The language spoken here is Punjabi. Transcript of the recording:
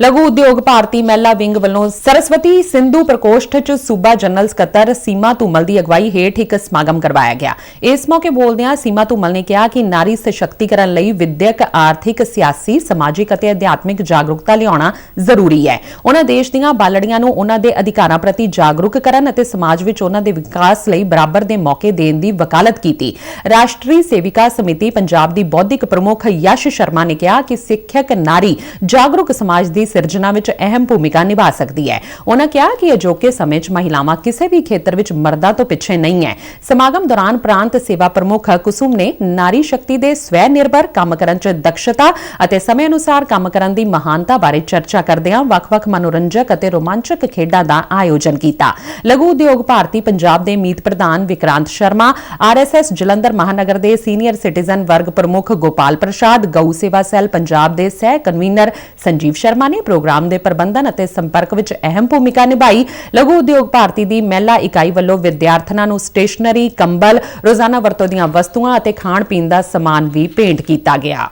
ਲਘੂ ਉਦਯੋਗ ਭਾਰਤੀ ਮਹਿਲਾ ਵਿੰਗ ਵੱਲੋਂ ਸਰਸਵਤੀ ਸਿੰਧੂ ਪ੍ਰਕੋਸ਼ਠ ਚ ਸੂਬਾ ਜਨਰਲ ਸਕੱਤਰ ਸੀਮਾ ਧੂਮਲ ਦੀ ਅਗਵਾਈ ਹੇਠ ਇੱਕ ਸਮਾਗਮ ਕਰਵਾਇਆ ਗਿਆ। ਇਸ ਮੌਕੇ ਬੋਲਦਿਆਂ ਸੀਮਾ ਧੂਮਲ ਨੇ ਕਿਹਾ ਕਿ ਨਾਰੀ ਸਸ਼ਕਤੀਕਰਨ ਲਈ ਵਿਦਿਅਕ, ਆਰਥਿਕ, ਸਿਆਸੀ, ਸਮਾਜਿਕ ਅਤੇ ਅਧਿਆਤਮਿਕ ਜਾਗਰੂਕਤਾ ਲਿਆਉਣਾ ਜ਼ਰੂਰੀ ਹੈ। ਉਹਨਾਂ ਦੇਸ਼ ਦੀਆਂ ਬਾਲੜੀਆਂ ਨੂੰ ਉਹਨਾਂ ਦੇ ਅਧਿਕਾਰਾਂ ਪ੍ਰਤੀ ਜਾਗਰੂਕ ਕਰਨ ਅਤੇ ਸਮਾਜ ਵਿੱਚ ਉਹਨਾਂ ਦੇ ਵਿਕਾਸ ਲਈ ਬਰਾਬਰ ਦੇ ਮੌਕੇ ਦੇਣ ਦੀ ਵਕਾਲਤ ਕੀਤੀ। ਰਾਸ਼ਟਰੀ ਸੇਵਿਕਾ ਸਮਿਤੀ ਪੰਜਾਬ ਦੀ ਬੌਧਿਕ ਪ੍ਰਮੁੱਖ ਯਸ਼ ਸ਼ਰਮਾ ਨੇ ਕਿਹਾ ਕਿ ਸਿੱਖਿਅਕ ਨਾਰੀ ਜਾਗਰੂਕ ਸਮਾਜ ਦੀ ਸਿਰਜਣਾ ਵਿੱਚ ਅਹਿਮ ਭੂਮਿਕਾ ਨਿਭਾ ਸਕਦੀ ਹੈ। ਉਹਨਾਂ ਕਿਹਾ ਕਿ ਅਜੋਕੇ ਸਮੇਂ 'ਚ ਮਹਿਲਾਵਾਂ ਕਿਸੇ ਵੀ ਖੇਤਰ ਵਿੱਚ ਮਰਦਾਂ ਤੋਂ ਪਿੱਛੇ ਨਹੀਂ ਹੈ। ਸਮਾਗਮ ਦੌਰਾਨ ਪ੍ਰਾਂਤ ਸੇਵਾ ਪ੍ਰਮੁੱਖ ਕੁਸੁਮ ਨੇ ਨਾਰੀ ਸ਼ਕਤੀ ਦੇ ਸਵੈ ਨਿਰਭਰ ਕੰਮ ਕਰਨ 'ਚ ਦਕਸ਼ਤਾ ਅਤੇ ਸਮੇਂ ਅਨੁਸਾਰ ਕੰਮ ਕਰਨ ਦੀ ਮਹਾਨਤਾ ਬਾਰੇ ਚਰਚਾ ਕਰਦਿਆਂ ਵੱਖ-ਵੱਖ ਮਨੋਰੰਜਕ ਅਤੇ ਰੋਮਾਂਚਕ ਖੇਡਾਂ ਦਾ ਆਯੋਜਨ ਕੀਤਾ। ਲਘੂ ਉਦਯੋਗ ਭਾਰਤੀ ਪੰਜਾਬ ਦੇ ਮੀਤ ਪ੍ਰਧਾਨ ਵਿਕਰਾਂਤ ਸ਼ਰਮਾ ਆਰਐਸਐਸ ਜਲੰਧਰ ਮਹਾਨਗਰ ਦੇ ਸੀਨੀਅਰ ਸਿਟੀਜ਼ਨ ਵਰਗ ਪ੍ਰਮੁੱਖ ਗੋਪਾਲ ਪ੍ਰਸਾਦ, ਗਊ ਸੇਵਾ ਸੈੱਲ ਪੰਜਾਬ ਦੇ ਸਹਿ ਕਨਵੀਨਰ ਸੰਜੀਵ ਸ਼ਰਮਾ ਨੇ ਨੇ ਪ੍ਰੋਗਰਾਮ ਦੇ ਪ੍ਰਬੰਧਨ ਅਤੇ ਸੰਪਰਕ ਵਿੱਚ ਅਹਿਮ ਭੂਮਿਕਾ ਨਿਭਾਈ। ਲਘੂ ਉਦਯੋਗ ਭਾਰਤੀ ਦੀ ਮਹਿਲਾ ਇਕਾਈ ਵੱਲੋਂ ਵਿਦਿਆਰਥਣਾਂ ਨੂੰ ਸਟੇਸ਼ਨਰੀ, ਕੰਬਲ, ਰੋਜ਼ਾਨਾ ਵਰਤੋਂ ਦੀਆਂ ਵਸਤੂਆਂ ਅਤੇ ਖਾਣ ਪੀਣ ਦਾ ਸਮਾਨ ਵੀ ਭੇਂਟ ਕੀਤਾ ਗਿਆ।